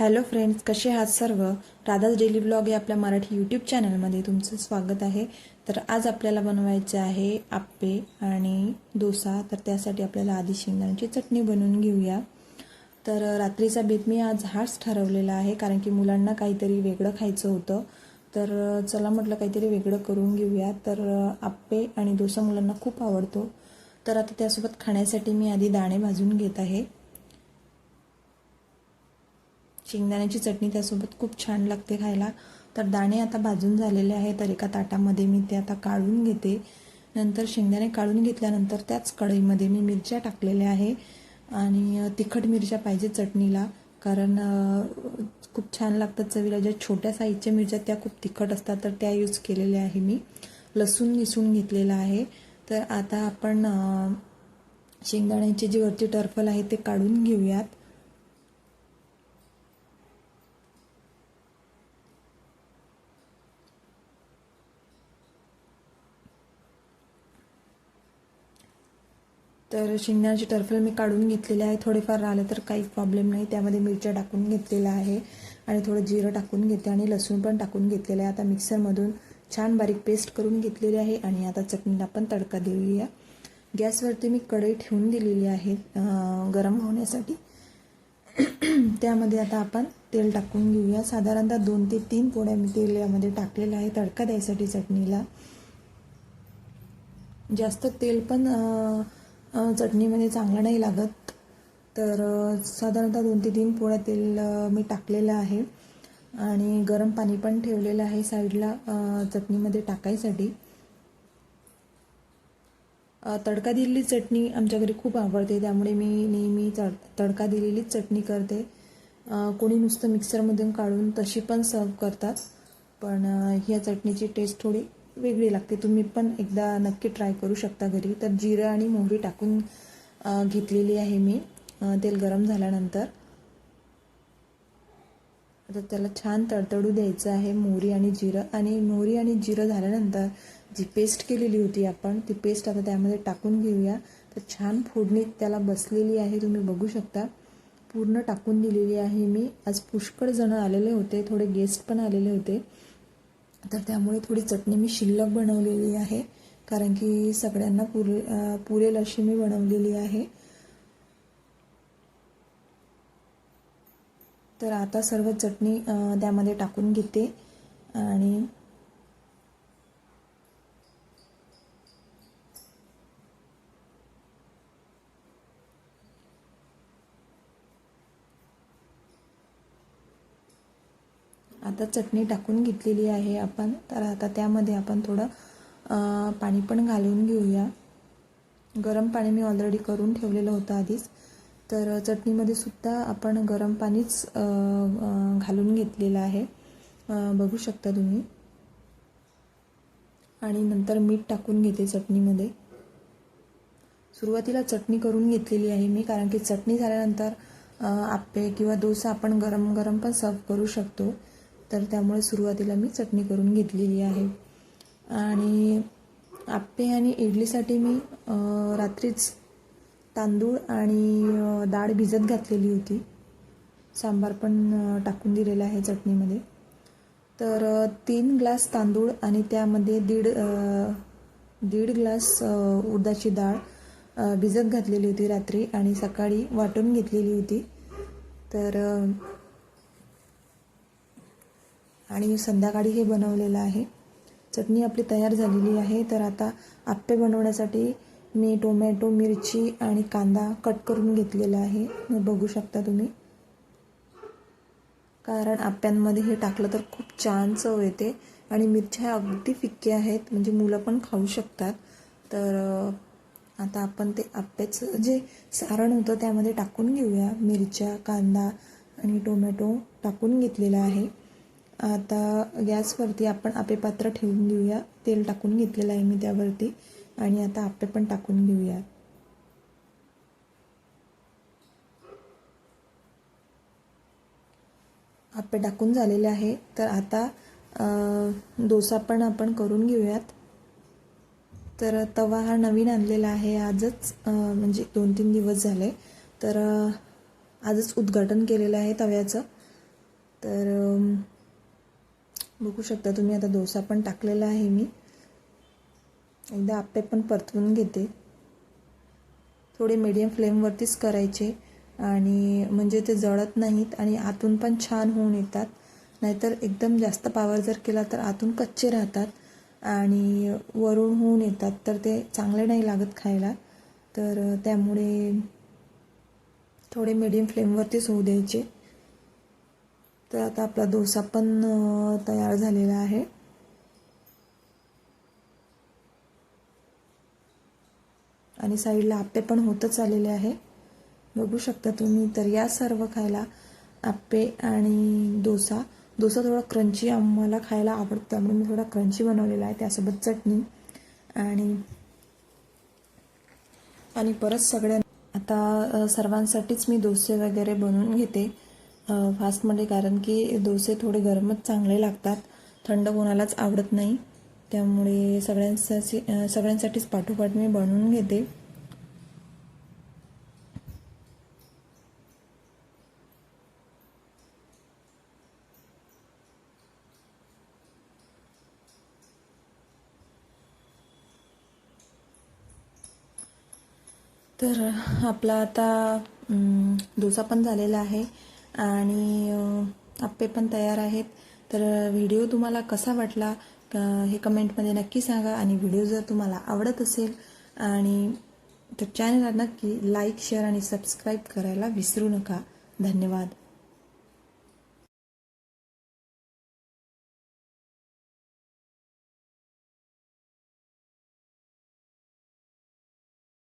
Hello friends कसे आहात सर्व? राधाज डेली ब्लॉग या आपल्या मराठी यूट्यूब चॅनलमध्ये तुमचं स्वागत आहे. तर आज आपल्याला बनवायचे आहे आप्पे आणि डोसा. तर त्यासाठी आपल्याला आधी शेंगदाण्याची चटणी बनवून घेऊया. तर रात्रीचा बेत मी आज हाच ठरवलेला आहे कारण की मुलांना काहीतरी वेगळं खायचं होतं. तर चला म्हटलं काहीतरी वेगळं करून घेऊया. तर आप्पे आणि डोसा मुलांना खूप आवडतो. तर आता त्यासोबत खाण्यासाठी मी आधी दाणे भाजून घेत आहे. शेंगदाण्याची चटणी त्यासोबत खूप छान लागते खायला. तर दाणे आता भाजून झालेले आहे तर एका ताटामध्ये मी ते आता काढून घेते. नंतर शेंगदाणे काढून घेतल्यानंतर त्याच कढईमध्ये मी मिरच्या टाकलेल्या आहे. आणि तिखट मिरच्या पाहिजे चटणीला. कारण खूप छान लागतात चवीला. ज्या छोट्या साईजच्या मिरच्या त्या खूप तिखट असतात. तर त्या यूज केलेल्या आहे मी. लसूण निसून घेतलेला आहे. तर आता आपण शेंगदाण्याचे जे वरती टर्फल आहे ते काढून घेऊयात. तर शेंगदाण्याची टर्फल मी काढून घेतलेले आहे. थोडेफार राहिलं तर काही प्रॉब्लेम नाही. त्यामध्ये मिरच्या टाकून घेतलेल्या आहे आणि थोडं जिरं टाकून घेते आणि लसूण पण टाकून घेतलेलं आहे. आता मिक्सरमधून छान बारीक पेस्ट करून घेतलेली आहे आणि आता चटणीला पण तडका देऊया. गॅसवरती मी कढई ठेवून दिलेली आहे गरम होण्यासाठी. त्यामध्ये आता आपण तेल टाकून घेऊया. साधारणतः दोन ते तीन पोळ्या मी तेल यामध्ये टाकलेलं आहे तडका द्यायसाठी चटणीला. जास्त तेल पण चटणीमध्ये चांगलं नाही लागत. तर साधारणतः दोन ते तीन पोळ्या तेल मी टाकलेलं आहे. आणि गरम पाणी पण ठेवलेलं आहे साईडला चटणीमध्ये टाकायसाठी. तडका दिलेली चटणी आमच्या घरी खूप आवडते. त्यामुळे मी नेहमी चड तडका दिलेलीच चटणी करते. कोणी नुसतं मिक्सरमधून काढून तशी पण सर्व करतात. पण ह्या चटणीची टेस्ट थोडी वेगळी लागते. तुम्ही पण एकदा नक्की ट्राय करू शकता घरी. तर जिरं आणि मोहरी टाकून घेतलेली आहे मी. तेल गरम झाल्यानंतर. आता त्याला छान तडतडू द्यायचं आहे मोहरी आणि जिरं. आणि मोहरी आणि जिरं झाल्यानंतर जी पेस्ट केलेली होती आपण ती पेस्ट आता त्यामध्ये टाकून घेऊया. तर छान फोडणी त्याला बसलेली आहे. तुम्ही बघू शकता. पूर्ण टाकून दिलेली आहे मी. आज पुष्कळ जण आलेले होते. थोडे गेस्ट पण आलेले होते. तर त्यामुळे थोडी चटणी मी शिल्लक बनवलेली आहे. कारण की सगळ्यांना पुरे पुरेल अशी मी बनवलेली आहे. तर आता सर्व चटणी त्यामध्ये टाकून घेते. आणि आता चटणी टाकून घेतलेली आहे आपण. तर आता त्यामध्ये आपण थोडं पाणी पण घालून घेऊया. गरम पाणी मी ऑलरेडी करून ठेवलेलं होतं आधीच. तर चटणीमध्ये सुद्धा आपण गरम पाणीच घालून घेतलेलं आहे. बघू शकता तुम्ही. आणि नंतर मीठ टाकून घेते चटणीमध्ये. सुरुवातीला चटणी करून घेतलेली आहे मी कारण की चटणी झाल्यानंतर आप्पे किंवा डोसा आपण गरम गरम पण सर्व करू शकतो. तर त्यामुळे सुरुवातीला मी चटणी करून घेतलेली आहे. आणि आप्पे आणि इडलीसाठी मी रात्रीच तांदूळ आणि डाळ भिजत घातलेली होती. सांबार पण टाकून दिलेला आहे चटणीमध्ये. तर तीन ग्लास तांदूळ आणि त्यामध्ये दीड दीड ग्लास उडदाची डाळ भिजत घातलेली होती रात्री आणि सकाळी वाटून घेतलेली होती. तर आणि संध्याकाळी हे बनवलेलं आहे. चटणी आपली तयार झालेली आहे. तर आता आप्पे बनवण्यासाठी मी टोमॅटो मिरची आणि कांदा कट करून घेतलेला आहे. बघू शकता तुम्ही. कारण आप्यांमध्ये हे टाकलं तर खूप छान चव येते. आणि मिरच्या अगदी फिक्के आहेत. म्हणजे मुलं पण खाऊ शकतात. तर आता आपण ते आप्याचं जे सारण होतं त्यामध्ये टाकून घेऊया. मिरच्या कांदा आणि टोमॅटो टाकून घेतलेला आहे. आता गॅसवरती आपण आपे पात्र ठेवून घेऊया. तेल टाकून घेतलेलं आहे मी त्यावरती. आणि आता आपे पण टाकून घेऊया. आपे टाकून झालेले आहे. तर आता डोसा पण आपण करून घेऊयात. तर तवा हा नवीन आणलेला आहे. आजच म्हणजे दोन तीन दिवस झाले. तर आजच उद्घाटन केलेलं आहे तव्याचं. तर बघू शकता तुम्ही आता डोसा पण टाकलेला आहे मी. एकदा आप्पे पण परतवून घेते. थोडे मीडियम फ्लेमवरतीच करायचे आणि म्हणजे ते जळत नाहीत आणि आतून पण छान होऊन येतात. नाहीतर एकदम जास्त पावर जर केला तर आतून कच्चे राहतात आणि वरून होऊन येतात. तर ते चांगले नाही लागत खायला. तर त्यामुळे थोडे मीडियम फ्लेमवरतीच होऊ द्यायचे. तर आता आपला डोसा पण तयार झालेला आहे. आणि साईडला आप्पे पण होतच आलेले आहे. बघू शकता तुम्ही तर या सर्व खायला आप्पे आणि डोसा. डोसा थोडा क्रंची आम्हाला खायला आवडतो त्यामुळे मी थोडा क्रंची बनवलेला आहे त्यासोबत चटणी आणि आणि परत सगळ्या आता सर्वांसाठीच मी डोसे वगैरे बनवून घेते. फास्टमध्ये कारण की डोसे थोडे गरमच चांगले लागतात. थंड कोणालाच आवडत नाही. त्यामुळे सगळ्यांसाठी सगळ्यांसाठीच पाठोपाठ मी बनवून घेते. तर आपला आता डोसा पण झालेला आहे. आणि आप्पे पण तयार आहेत. तर व्हिडिओ तुम्हाला कसा वाटला हे कमेंटमध्ये नक्की सांगा. आणि व्हिडिओ जर तुम्हाला आवडत असेल आणि तर चॅनलला नक्की लाईक शेअर आणि सबस्क्राईब करायला विसरू नका. धन्यवाद.